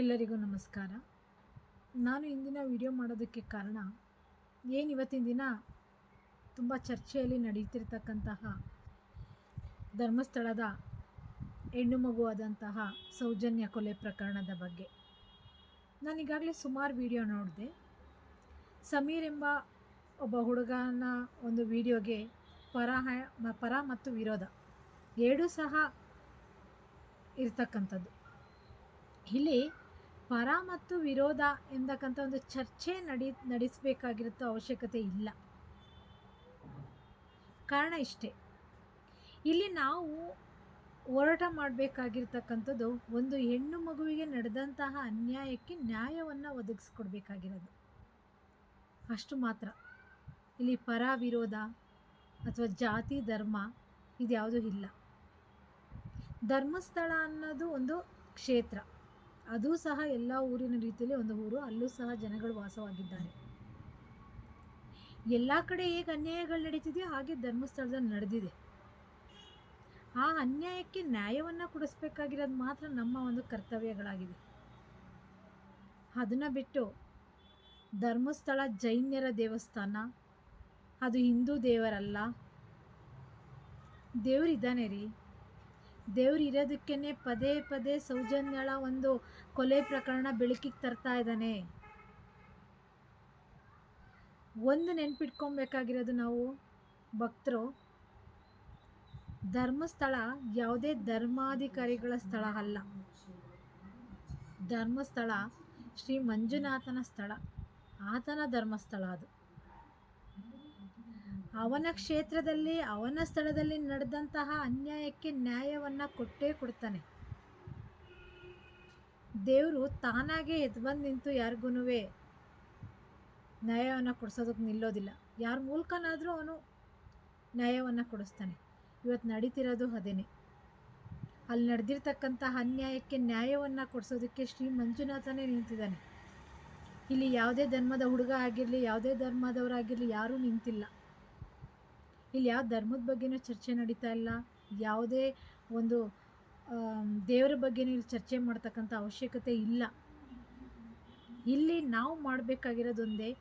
ಎಲ್ಲರಿಗೂ ನಮಸ್ಕಾರ. ನಾನು ಇಂದಿನ ವಿಡಿಯೋ ಮಾಡೋದಕ್ಕೆ ಕಾರಣ ಏನು ಇವತ್ತಿನ ದಿನ ತುಂಬ ಚರ್ಚೆಯಲ್ಲಿ ನಡೀತಿರ್ತಕ್ಕಂತಹ ಧರ್ಮಸ್ಥಳದ ಹೆಣ್ಣು ಮಗುವಾದಂತಹ ಸೌಜನ್ಯ ಕೊಲೆ ಪ್ರಕರಣದ ಬಗ್ಗೆ. ನಾನು ಈಗಾಗಲೇ ಸುಮಾರು ವಿಡಿಯೋ ನೋಡಿದೆ. ಸಮೀರ್ ಎಂಬ ಒಬ್ಬ ಹುಡುಗನ ಒಂದು ವಿಡಿಯೋಗೆ ಪರ ಪರ ಮತ್ತು ವಿರೋಧ ಎರಡೂ ಸಹ ಇರ್ತಕ್ಕಂಥದ್ದು. ಇಲ್ಲಿ ಪರ ಮತ್ತು ವಿರೋಧ ಎಂದಕ್ಕಂಥ ಒಂದು ಚರ್ಚೆ ನಡಿ, ನಡೆಸಬೇಕಾಗಿರುತ್ತೋ ಅವಶ್ಯಕತೆ ಇಲ್ಲ. ಕಾರಣ ಇಷ್ಟೇ. ಇಲ್ಲಿ ನಾವು ಹೋರಾಟ ಮಾಡಬೇಕಾಗಿರ್ತಕ್ಕಂಥದ್ದು ಒಂದು ಹೆಣ್ಣು ಮಗುವಿಗೆ ನಡೆದಂತಹ ಅನ್ಯಾಯಕ್ಕೆ ನ್ಯಾಯವನ್ನು ಒದಗಿಸ್ಕೊಡ್ಬೇಕಾಗಿರೋದು. ಅಷ್ಟು ಮಾತ್ರ. ಇಲ್ಲಿ ಪರ ವಿರೋಧ ಅಥವಾ ಜಾತಿ, ಧರ್ಮ ಇದ್ಯಾವುದೂ ಇಲ್ಲ. ಧರ್ಮಸ್ಥಳ ಅನ್ನೋದು ಒಂದು ಕ್ಷೇತ್ರ. ಅದು ಸಹ ಎಲ್ಲ ಊರಿನ ರೀತಿಯಲ್ಲಿ ಒಂದು ಊರು, ಅಲ್ಲೂ ಸಹ ಜನಗಳು ವಾಸವಾಗಿದ್ದಾರೆ. ಎಲ್ಲ ಕಡೆ ಹೇಗೆ ಅನ್ಯಾಯಗಳು ನಡೀತಿದೆಯೋ ಹಾಗೆ ಧರ್ಮಸ್ಥಳದಲ್ಲಿ ನಡೆದಿದೆ. ಆ ಅನ್ಯಾಯಕ್ಕೆ ನ್ಯಾಯವನ್ನು ಕೊಡಿಸ್ಬೇಕಾಗಿರೋದು ಮಾತ್ರ ನಮ್ಮ ಒಂದು ಕರ್ತವ್ಯಗಳಾಗಿದೆ. ಅದನ್ನು ಬಿಟ್ಟು ಧರ್ಮಸ್ಥಳ ಜೈನ್ಯರ ದೇವಸ್ಥಾನ, ಅದು ಹಿಂದೂ ದೇವರಲ್ಲ. ದೇವರಿದ್ದಾನೆ ರೀ. ದೇವ್ರು ಇರೋದಕ್ಕೇ ಪದೇ ಪದೇ ಸೌಜನ್ಯಳ ಒಂದು ಕೊಲೆ ಪ್ರಕರಣ ಬೆಳಕಿಗೆ ತರ್ತಾ ಇದ್ದಾನೆ. ಒಂದು ನೆನ್ಪಿಟ್ಕೊಬೇಕಾಗಿರೋದು ನಾವು ಭಕ್ತರು, ಧರ್ಮಸ್ಥಳ ಯಾವುದೇ ಧರ್ಮಾಧಿಕಾರಿಗಳ ಸ್ಥಳ ಅಲ್ಲ. ಧರ್ಮಸ್ಥಳ ಶ್ರೀ ಮಂಜುನಾಥನ ಸ್ಥಳ. ಆತನ ಧರ್ಮಸ್ಥಳ ಅದು. ಅವನ ಕ್ಷೇತ್ರದಲ್ಲಿ, ಅವನ ಸ್ಥಳದಲ್ಲಿ ನಡೆದಂತಹ ಅನ್ಯಾಯಕ್ಕೆ ನ್ಯಾಯವನ್ನು ಕೊಟ್ಟೇ ಕೊಡ್ತಾನೆ. ದೇವರು ತಾನಾಗೆ ಎದ್ದು ಬಂದು ನಿಂತು ಯಾರಿಗೂ ನ್ಯಾಯವನ್ನು ಕೊಡಿಸೋದಕ್ಕೆ ನಿಲ್ಲೋದಿಲ್ಲ. ಯಾರ ಮೂಲಕನಾದರೂ ಅವನು ನ್ಯಾಯವನ್ನು ಕೊಡಿಸ್ತಾನೆ. ಇವತ್ತು ನಡೀತಿರೋದು ಅದೇನೆ. ಅಲ್ಲಿ ನಡೆದಿರ್ತಕ್ಕಂತಹ ಅನ್ಯಾಯಕ್ಕೆ ನ್ಯಾಯವನ್ನು ಕೊಡಿಸೋದಕ್ಕೆ ಶ್ರೀ ಮಂಜುನಾಥನೇ ನಿಂತಿದ್ದಾನೆ. ಇಲ್ಲಿ ಯಾವುದೇ ಧರ್ಮದ ಹುಡುಗ ಆಗಿರಲಿ, ಯಾವುದೇ ಧರ್ಮದವರಾಗಿರಲಿ ಯಾರೂ ನಿಂತಿಲ್ಲ. ಇಲ್ಲಿ ಯಾವ ಧರ್ಮದ ಬಗ್ಗೆನೂ ಚರ್ಚೆ ನಡೀತಾ ಇಲ್ಲ. ಯಾವುದೇ ಒಂದು ದೇವರ ಬಗ್ಗೆನೂ ಇಲ್ಲಿ ಚರ್ಚೆ ಮಾಡ್ತಕ್ಕಂಥ ಅವಶ್ಯಕತೆ ಇಲ್ಲ. ಇಲ್ಲಿ ನಾವು ಮಾಡಬೇಕಾಗಿರೋದೊಂದೇ,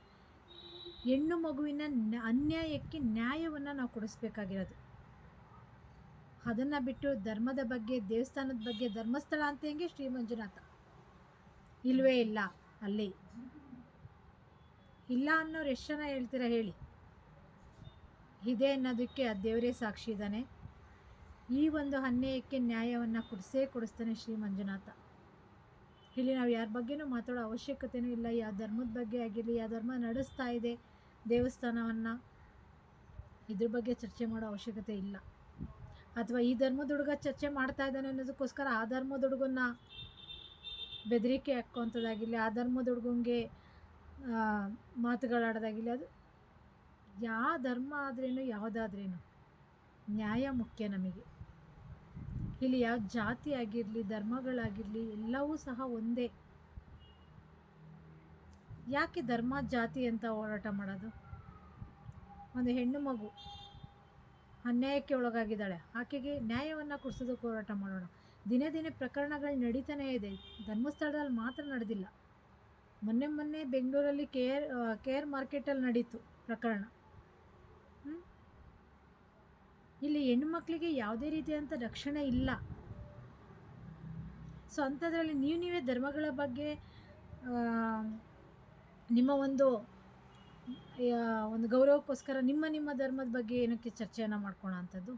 ಹೆಣ್ಣು ಮಗುವಿನ ನ್ಯಾ- ಅನ್ಯಾಯಕ್ಕೆ ನ್ಯಾಯವನ್ನು ನಾವು ಕೊಡಿಸ್ಬೇಕಾಗಿರೋದು. ಅದನ್ನು ಬಿಟ್ಟು ಧರ್ಮದ ಬಗ್ಗೆ, ದೇವಸ್ಥಾನದ ಬಗ್ಗೆ, ಧರ್ಮಸ್ಥಳ ಅಂತ ಹೆಂಗೆ ಶ್ರೀ ಮಂಜುನಾಥ? ಇಲ್ವೇ ಇಲ್ಲ, ಅಲ್ಲಿ. ಇಲ್ಲ ಅನ್ನೋರು ಎಷ್ಟು ಜನ ಹೇಳ್ತೀರಾ ಹೇಳಿ. ಇದೆ ಅನ್ನೋದಕ್ಕೆ ಆ ದೇವರೇ ಸಾಕ್ಷಿ ಇದ್ದಾನೆ. ಈ ಒಂದು ಅನ್ಯಾಯಕ್ಕೆ ನ್ಯಾಯವನ್ನು ಕೊಡಿಸೇ ಕೊಡಿಸ್ತಾನೆ ಶ್ರೀ ಮಂಜುನಾಥ ಇಲ್ಲಿ ನಾವು ಯಾರ ಬಗ್ಗೆನೂ ಮಾತಾಡೋ ಅವಶ್ಯಕತೆಯೂ ಇಲ್ಲ. ಯಾವ ಧರ್ಮದ ಬಗ್ಗೆ ಆಗಿರಲಿ, ಯಾವ ಧರ್ಮ ನಡೆಸ್ತಾ ಇದೆ ದೇವಸ್ಥಾನವನ್ನು, ಇದ್ರ ಬಗ್ಗೆ ಚರ್ಚೆ ಮಾಡೋ ಅವಶ್ಯಕತೆ ಇಲ್ಲ. ಅಥವಾ ಈ ಧರ್ಮದ ಹುಡುಗ ಚರ್ಚೆ ಮಾಡ್ತಾ ಇದ್ದಾನೆ ಅನ್ನೋದಕ್ಕೋಸ್ಕರ ಆ ಧರ್ಮದ ಹುಡುಗನ್ನ ಬೆದರಿಕೆ ಹಾಕೋಂಥದ್ದಾಗಿರಲಿ ಆ ಧರ್ಮದ ಹುಡುಗಂಗೆ ಮಾತುಗಳಾಡೋದಾಗಿರಲಿ, ಅದು ಯಾವ ಧರ್ಮ ಆದ್ರೇನು, ಯಾವುದಾದ್ರೇನು ನ್ಯಾಯ ಮುಖ್ಯ ನಮಗೆ. ಇಲ್ಲಿ ಯಾವ ಜಾತಿ ಆಗಿರಲಿ, ಧರ್ಮಗಳಾಗಿರಲಿ, ಎಲ್ಲವೂ ಸಹ ಒಂದೇ. ಯಾಕೆ ಧರ್ಮ, ಜಾತಿ ಅಂತ ಹೋರಾಟ ಮಾಡೋದು? ಒಂದು ಹೆಣ್ಣು ಮಗು ಅನ್ಯಾಯಕ್ಕೆ ಒಳಗಾಗಿದ್ದಾಳೆ. ಆಕೆಗೆ ನ್ಯಾಯವನ್ನು ಕೊಡಿಸೋದಕ್ಕೆ ಹೋರಾಟ ಮಾಡೋಣ. ದಿನೇ ದಿನೇ ಪ್ರಕರಣಗಳು ನಡೀತಾನೇ ಇದೆ. ಧರ್ಮಸ್ಥಳದಲ್ಲಿ ಮಾತ್ರ ನಡೆದಿಲ್ಲ. ಮೊನ್ನೆ ಮೊನ್ನೆ ಬೆಂಗಳೂರಲ್ಲಿ ಕೆ ಆರ್ ಕೆ ಆರ್ ಮಾರ್ಕೆಟಲ್ಲಿ ನಡೀತು ಪ್ರಕರಣ? ಇಲ್ಲಿ ಹೆಣ್ಮಕ್ಳಿಗೆ ಯಾವುದೇ ರೀತಿಯಾದಂಥ ರಕ್ಷಣೆ ಇಲ್ಲ. ಸೊ ಅಂಥದ್ರಲ್ಲಿ ನೀವು ನೀವೇ ಧರ್ಮಗಳ ಬಗ್ಗೆ ನಿಮ್ಮ ಒಂದು ಒಂದು ಗೌರವಕ್ಕೋಸ್ಕರ ನಿಮ್ಮ ನಿಮ್ಮ ಧರ್ಮದ ಬಗ್ಗೆ ಏನಕ್ಕೆ ಚರ್ಚೆಯನ್ನು ಮಾಡ್ಕೋಣ ಅಂಥದ್ದು?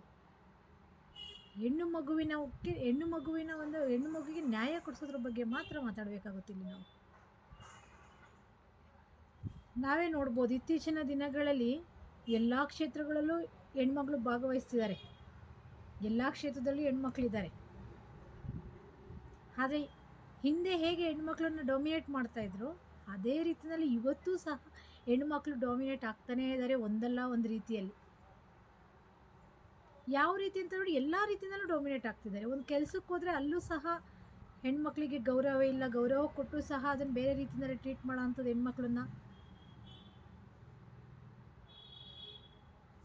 ಹೆಣ್ಣು ಮಗುವಿನ ಉಕ್ಕಿ- ಹೆಣ್ಣು ಮಗುವಿನ ಒಂದು, ಹೆಣ್ಣು ಮಗುವಿಗೆ ನ್ಯಾಯ ಕೊಡಿಸೋದ್ರ ಬಗ್ಗೆ ಮಾತ್ರ ಮಾತಾಡಬೇಕಾಗುತ್ತಿಲ್ಲ ನಾವು. ನಾವೇ ನೋಡ್ಬೋದು, ಇತ್ತೀಚಿನ ದಿನಗಳಲ್ಲಿ ಎಲ್ಲ ಕ್ಷೇತ್ರಗಳಲ್ಲೂ ಹೆಣ್ಮಕ್ಳು ಭಾಗವಹಿಸ್ತಿದ್ದಾರೆ. ಎಲ್ಲ ಕ್ಷೇತ್ರದಲ್ಲೂ ಹೆಣ್ಮಕ್ಳಿದ್ದಾರೆ. ಆದರೆ ಹಿಂದೆ ಹೇಗೆ ಹೆಣ್ಮಕ್ಳನ್ನು ಡೊಮಿನೇಟ್ ಮಾಡ್ತಾಯಿದ್ರು ಅದೇ ರೀತಿಯಲ್ಲಿ ಇವತ್ತೂ ಸಹ ಹೆಣ್ಮಕ್ಳು ಡಾಮಿನೇಟ್ ಆಗ್ತಾನೇ ಇದ್ದಾರೆ ಒಂದಲ್ಲ ಒಂದು ರೀತಿಯಲ್ಲಿ. ಯಾವ ರೀತಿ ಅಂತ ನೋಡಿ ಎಲ್ಲ ರೀತಿಯಲ್ಲೂ ಡೊಮಿನೇಟ್ ಆಗ್ತಿದ್ದಾರೆ. ಒಂದು ಕೆಲಸಕ್ಕೆ ಹೋದರೆ ಅಲ್ಲೂ ಸಹ ಹೆಣ್ಮಕ್ಳಿಗೆ ಗೌರವ ಇಲ್ಲ, ಗೌರವ ಕೊಟ್ಟು ಸಹ ಅದನ್ನು ಬೇರೆ ರೀತಿಯಲ್ಲಿ ಟ್ರೀಟ್ ಮಾಡೋ ಅಂಥದ್ದು ಹೆಣ್ಮಕ್ಳನ್ನ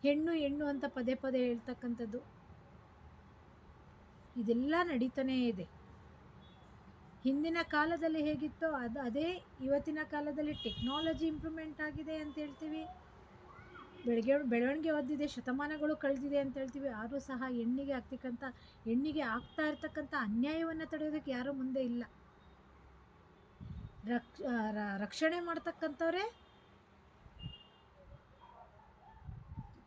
ಹೆಣ್ಣು ಹೆಣ್ಣು ಅಂತ ಪದೇ ಪದೇ ಹೇಳ್ತಕ್ಕಂಥದ್ದು. ಇದೆಲ್ಲ ನಡೀತಾನೇ ಇದೆ. ಹಿಂದಿನ ಕಾಲದಲ್ಲಿ ಹೇಗಿತ್ತೋ ಅದು ಅದೇ ಇವತ್ತಿನ ಕಾಲದಲ್ಲಿ ಟೆಕ್ನಾಲಜಿ ಇಂಪ್ರೂವ್ಮೆಂಟ್ ಆಗಿದೆ ಅಂತ ಹೇಳ್ತೀವಿ. ಬೆಳಗ್ಗೆ ಬೆಳವಣಿಗೆ ಹೊಂದಿದೆ ಶತಮಾನಗಳು ಕಳೆದಿದೆ ಅಂತ ಹೇಳ್ತೀವಿ. ಆದರೂ ಸಹ ಹೆಣ್ಣಿಗೆ ಆಗ್ತಕ್ಕಂಥ, ಹೆಣ್ಣಿಗೆ ಆಗ್ತಾ ಇರ್ತಕ್ಕಂಥ ಅನ್ಯಾಯವನ್ನು ತಡೆಯೋದಕ್ಕೆ ಯಾರೂ ಮುಂದೆ ಇಲ್ಲ. ರಕ್ಷಣೆ ಮಾಡ್ತಕ್ಕಂಥವ್ರೆ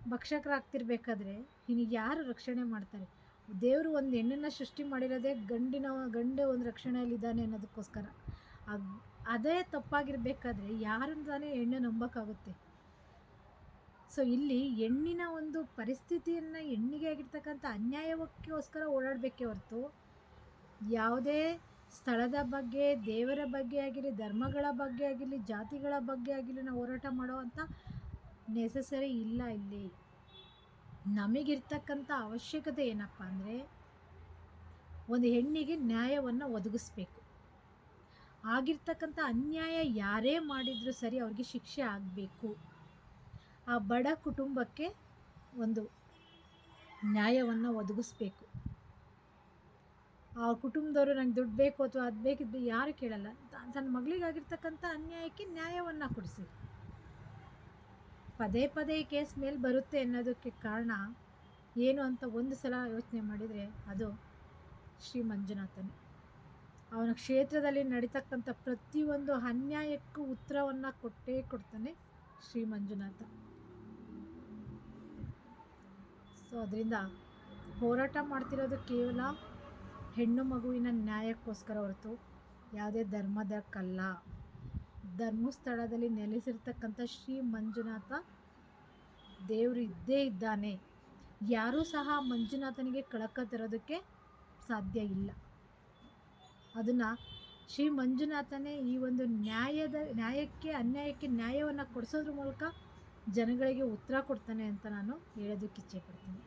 ಭಕ್ಷಕರಾಗ್ತಿರ್ಬೇಕಾದ್ರೆ ನಿನಗೆ ಯಾರು ರಕ್ಷಣೆ ಮಾಡ್ತಾರೆ? ದೇವರು ಒಂದು ಹೆಣ್ಣನ್ನು ಸೃಷ್ಟಿ ಮಾಡಿರೋದೇ ಗಂಡಿನ, ಗಂಡ ಒಂದು ರಕ್ಷಣೆಯಲ್ಲಿದ್ದಾನೆ ಅನ್ನೋದಕ್ಕೋಸ್ಕರ. ಅದೇ ತಪ್ಪಾಗಿರಬೇಕಾದ್ರೆ ಯಾರನ್ನು ತಾನೇ ಹೆಣ್ಣು ನಂಬೋಕ್ಕಾಗುತ್ತೆ? ಸೊ, ಇಲ್ಲಿ ಹೆಣ್ಣಿನ ಒಂದು ಪರಿಸ್ಥಿತಿಯನ್ನು ಹೆಣ್ಣಿಗೆ ಆಗಿರ್ತಕ್ಕಂಥ ಅನ್ಯಾಯಕ್ಕೋಸ್ಕರ ಓಡಾಡಬೇಕೇ ಹೊರತು ಯಾವುದೇ ಸ್ಥಳದ ಬಗ್ಗೆ, ದೇವರ ಬಗ್ಗೆ ಆಗಿರಲಿ, ಧರ್ಮಗಳ ಬಗ್ಗೆ ಆಗಿರಲಿ, ಜಾತಿಗಳ ಬಗ್ಗೆ ಆಗಿರಲಿ ನಾವು ಹೋರಾಟ ಮಾಡೋ ಅಂಥ ನೆಸಸರಿ ಇಲ್ಲ ಇಲ್ಲಿ. ನಮಗಿರ್ತಕ್ಕಂಥ ಅವಶ್ಯಕತೆ ಏನಪ್ಪ ಅಂದರೆ, ಒಂದು ಹೆಣ್ಣಿಗೆ ನ್ಯಾಯವನ್ನು ಒದಗಿಸ್ಬೇಕು. ಆಗಿರ್ತಕ್ಕಂಥ ಅನ್ಯಾಯ ಯಾರೇ ಮಾಡಿದರೂ ಸರಿ ಅವ್ರಿಗೆ ಶಿಕ್ಷೆ ಆಗಬೇಕು. ಆ ಬಡ ಕುಟುಂಬಕ್ಕೆ ಒಂದು ನ್ಯಾಯವನ್ನು ಒದಗಿಸ್ಬೇಕು. ಆ ಕುಟುಂಬದವರು ನಂಗೆ ದುಡ್ಡು ಬೇಕು ಅಥವಾ ಅದು ಬೇಕಿದ್ದು ಯಾರು ಕೇಳಲ್ಲ. ತನ್ನ ಮಗಳಿಗಾಗಿರ್ತಕ್ಕಂಥ ಅನ್ಯಾಯಕ್ಕೆ ನ್ಯಾಯವನ್ನು ಕೊಡಿಸಿ. ಪದೇ ಪದೇ ಕೇಸ್ ಮೇಲೆ ಬರುತ್ತೆ ಅನ್ನೋದಕ್ಕೆ ಕಾರಣ ಏನು ಅಂತ ಒಂದು ಸಲ ಯೋಚನೆ ಮಾಡಿದರೆ ಅದು ಶ್ರೀ ಮಂಜುನಾಥನೇ ಅವನ ಕ್ಷೇತ್ರದಲ್ಲಿ ನಡೀತಕ್ಕಂಥ ಪ್ರತಿಯೊಂದು ಅನ್ಯಾಯಕ್ಕೂ ಉತ್ತರವನ್ನು ಕೊಟ್ಟೇ ಕೊಡ್ತಾನೆ ಶ್ರೀ ಮಂಜುನಾಥ ಸೊ, ಅದರಿಂದ ಹೋರಾಟ ಮಾಡ್ತಿರೋದು ಕೇವಲ ಹೆಣ್ಣು ಮಗುವಿನ ನ್ಯಾಯಕ್ಕೋಸ್ಕರ ಹೊರತು, ಯಾವುದೇ ಧರ್ಮದಕ್ಕಲ್ಲ ಧರ್ಮಸ್ಥಳದಲ್ಲಿ ನೆಲೆಸಿರ್ತಕ್ಕಂಥ ಶ್ರೀ ಮಂಜುನಾಥ ದೇವರು ಇದ್ದೇ ಇದ್ದಾನೆ. ಯಾರೂ ಸಹ ಮಂಜುನಾಥನಿಗೆ ಕಳಕ ತರೋದಕ್ಕೆ ಸಾಧ್ಯ ಇಲ್ಲ. ಅದನ್ನು ಶ್ರೀ ಮಂಜುನಾಥನೇ ಈ ಒಂದು ನ್ಯಾಯದ, ನ್ಯಾಯಕ್ಕೆ, ಅನ್ಯಾಯಕ್ಕೆ ನ್ಯಾಯವನ್ನು ಕೊಡಿಸೋದ್ರ ಮೂಲಕ ಜನಗಳಿಗೆ ಉತ್ತರ ಕೊಡ್ತಾನೆ ಅಂತ ನಾನು ಹೇಳೋದಕ್ಕೆ ಇಚ್ಛೆ ಪಡ್ತೀನಿ